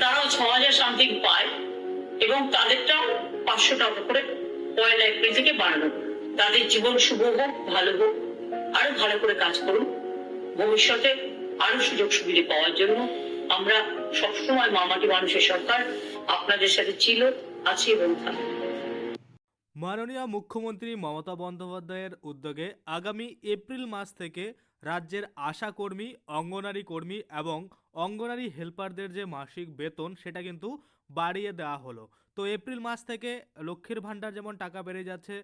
তারাও ছ হাজার সামথিং পায় এবং তাদেরটাও পাঁচশো টাকা করে পয়লা এপ্রিল থেকে বাড়ানো তাদের জীবন শুভ হোক, ভালো হোক, আরও ভালো করে কাজ করুন। ভবিষ্যতে আরও সুযোগ সুবিধা পাওয়ার জন্য আমরা সবসময় মামাটি মানুষের সরকার, আপনাদের সাথে ছিল, আছি এবং থাকবে। মাননীয় মুখ্যমন্ত্রী মমতা বন্দ্যোপাধ্যায়ের উদ্যোগে আগামী এপ্রিল মাস থেকে রাজ্যের আশা কর্মী, অঙ্গনারী কর্মী এবং অঙ্গনারী হেল্পারদের যে মাসিক বেতন, সেটা কিন্তু বাড়িয়ে দেওয়া হলো। তো এপ্রিল মাস থেকে লক্ষ্মীর ভাণ্ডার যেমন টাকা বেড়ে যাচ্ছে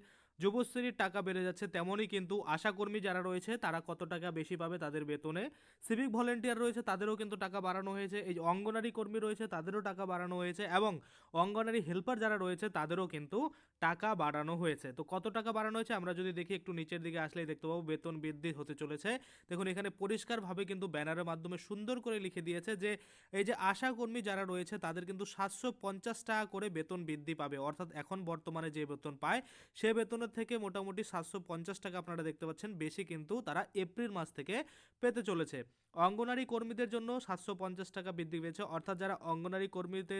যুবশ্রীর টাকা বেড়ে যাচ্ছে তেমনই কিন্তু আশাকর্মী যারা রয়েছে, তারা কত টাকা বেশি পাবে তাদের বেতনে। সিভিক ভলেন্টিয়ার রয়েছে, তাদেরও কিন্তু টাকা বাড়ানো হয়েছে। এই অঙ্গনারী কর্মী রয়েছে, তাদেরও টাকা বাড়ানো হয়েছে এবং অঙ্গনারী হেল্পার যারা রয়েছে, তাদেরও কিন্তু টাকা বাড়ানো হয়েছে। তো কত টাকা বাড়ানো হয়েছে আমরা যদি দেখি, একটু নিচের দিকে আসলেই দেখতে পাবো, বেতন বৃদ্ধি হতে চলেছে। দেখুন, এখানে পরিষ্কারভাবে কিন্তু ব্যানারের মাধ্যমে সুন্দর করে লিখে দিয়েছে যে, এই যে আশাকর্মী যারা রয়েছে, তাদের কিন্তু সাতশো পঞ্চাশ টাকা করে বেতন বৃদ্ধি পাবে। অর্থাৎ এখন বর্তমানে যে বেতন পায়, সে বেতনের থেকে মোটামুটি সাতশো পঞ্চাশ টাকা আপনারা দেখতে পাচ্ছেন। বেশি কিন্তু তারা এপ্রিল মাস থেকে পেতে চলেছে। অঙ্গনারী কর্মীদের জন্য সাতশো পঞ্চাশ টাকা বৃদ্ধি পেয়েছে। অর্থাৎ যারা অঙ্গনারী কর্মীতে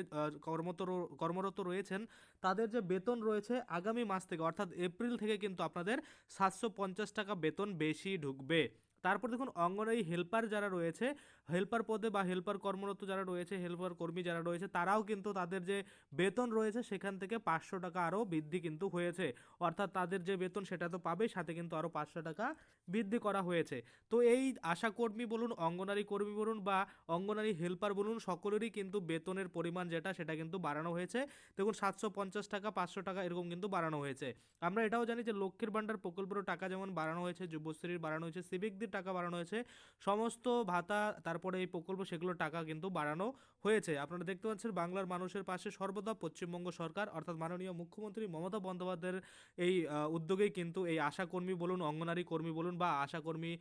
কর্মত কর্মরত রয়েছেন, তাদের যে বেতন রয়েছে আগামী মাস থেকে, অর্থাৎ এপ্রিল থেকে কিন্তু আপনাদের সাতশো পঞ্চাশ টাকা বেতন বেশি ঢুকবে। তারপর দেখুন অঙ্গনারী হেল্পার যারা রয়েছে হেল্পার পদে বা হেল্পার কর্মরত যারা রয়েছে হেল্পার কর্মী যারা রয়েছে, তারাও কিন্তু তাদের যে বেতন রয়েছে সেখান থেকে পাঁচশো টাকা আরও বৃদ্ধি কিন্তু হয়েছে। অর্থাৎ তাদের যে বেতন সেটা তো পাবে, সাথে কিন্তু আরও পাঁচশো টাকা বৃদ্ধি করা হয়েছে। তো এই আশা কর্মী বলুন, অঙ্গনারী কর্মী বলুন বা অঙ্গনারী হেল্পার বলুন, সকলেরই কিন্তু বেতনের পরিমাণ যেটা সেটা কিন্তু বাড়ানো হয়েছে। দেখুন সাতশো পঞ্চাশ টাকা, পাঁচশো টাকা এরকম কিন্তু বাড়ানো হয়েছে। আমরা এটাও জানি যে লক্ষ্মীর ভাণ্ডার প্রকল্পের টাকা যেমন বাড়ানো হয়েছে, যুবশ্রীর বাড়ানো হয়েছে সিভিকদের টাকা বাড়ানো হয়েছে। সমস্ত ভাতা, তারপরে এই প্রকল্প, সেগুলোর টাকা কিন্তু বাড়ানো হয়েছে। আপনারা দেখতে পাচ্ছেন বাংলার মানুষের পাশে সর্বদা পশ্চিমবঙ্গ সরকার, অর্থাৎ মাননীয় মুখ্যমন্ত্রী মমতা বন্দ্যোপাধ্যায়ের এই উদ্যোগেই কিন্তু এই আশাকর্মী বলুন, অঙ্গনারী কর্মী বলুন বা আশাকর্মী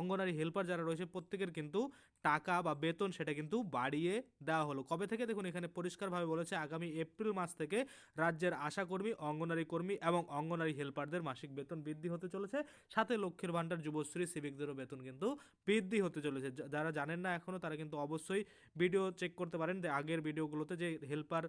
অঙ্গনারী হেল্পার যারা রয়েছে, প্রত্যেকের কিন্তু টাকা বা বেতন সেটা কিন্তু বাড়িয়ে দেওয়া হলো। কবে থেকে? দেখুন, এখানে পরিষ্কারভাবে বলেছে, আগামী এপ্রিল মাস থেকে রাজ্যের আশাকর্মী, অঙ্গনারী কর্মী এবং অঙ্গনারী হেল্পারদের মাসিক বেতন বৃদ্ধি হতে চলেছে। সাথে লক্ষ্মীর ভাণ্ডার, যুবশ্রী সিভিকদেরও বেতন কিন্তু বৃদ্ধি হতে চলেছে। যারা জানেন না এখনও তারা কিন্তু অবশ্যই ভিডিও চেক করতে পারেন। যে আগের ভিডিওগুলোতে যে হেল্পার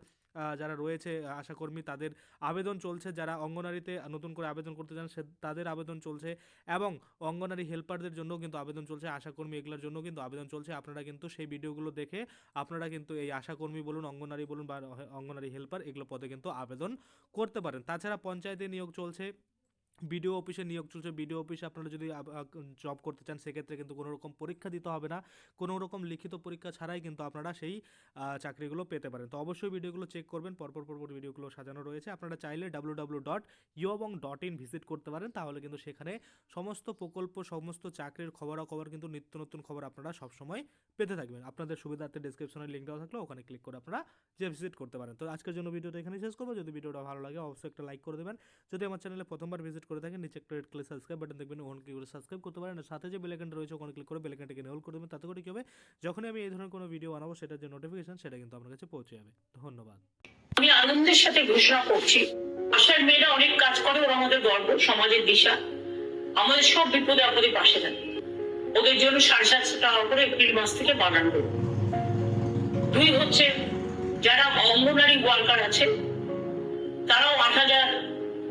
যারা রয়েছে আশাকর্মী তাদের আবেদন চলছে। যারা অঙ্গনারীতে নতুন করে আবেদন করতে চান, সে, তাদের আবেদন চলছে। এবং অঙ্গনারী হেল্পারদের জন্য কিন্তু আবেদন চলছে আশাকর্মী এগুলোর জন্য কিন্তু আবেদন চলছে। আপনারা কিন্তু সেই ভিডিওগুলো দেখে, আপনারা কিন্তু এই আশাকর্মী বলুন, অঙ্গনারী বলুন বা অঙ্গনারী হেল্পার, এগুলো পদে কিন্তু আবেদন করতে পারেন। তাছাড়া পঞ্চায়েতে নিয়োগ চলছে। বিডিও অফিসে নিয়োগ চলছে। বিডিও অফিসে আপনারা যদি জব করতে চান, সেক্ষেত্রে কিন্তু কোনো রকম পরীক্ষা দিতে হবে না। কোনো রকম লিখিত পরীক্ষা ছাড়াই কিন্তু আপনারা সেই চাকরিগুলো পেতে পারেন। তো অবশ্যই ভিডিওগুলো চেক করবেন, পরপর পরপর ভিডিওগুলো সাজানো রয়েছে। আপনারা চাইলে ডাব্লু ডাব্লু ডট ইউবং ডট ইন ভিজিট করতে পারেন। তাহলে কিন্তু সেখানে সমস্ত প্রকল্প, সমস্ত চাকরির খবরাখবর কিন্তু নিত্য নতুন খবর আপনারা সবসময় পেতে থাকবেন। আপনাদের সুবিধার্থে ডিসক্রিপশনে লিঙ্ক দেওয়া থাকলে ওখানে ক্লিক করে আপনারা যে ভিজিট করতে পারেন। তো আজকের জন্য ভিডিওটা এখানে শেষ করব। যদি ভিডিওটা ভালো লাগে, অবশ্যই একটা লাইক করে দেবেন। যদি আমার চ্যানেলে প্রথমবার ভিজিট করে থাকেন নিচে একটা রেড কালার সাবস্ক্রাইব বাটন দেখবেন, ওখানে ক্লিক করে সাবস্ক্রাইব করতে পারেন। সাথে যে বেলাইকনটা রয়েছে, ওখানে ক্লিক করে বেলাইকনটাকে হোল্ড করে দেবেন। তাতে করে কী হবে? যখনই আমি এই ধরনের কোনো ভিডিও বানাবো, সেটার যে নোটিফিকেশন সেটা কিন্তু আপনার কাছে পৌঁছে যাবে। ধন্যবাদ। আমি আনন্দের সাথে ঘোষণা করছি। আশার মেয়েরা অনেক কাজ করে, ওরা আমাদের গর্ব, সমাজের দিশা। আমাদের সব বিপদে আপদে পাশে থাকে। ওদের জন্য সাড়ে সাতশো টাকা করে এপ্রিল মাস থেকে বানানো হলো। দুই হচ্ছে, যারা অঙ্গনারী ওয়ার্কার আছে, তারাও আট হাজার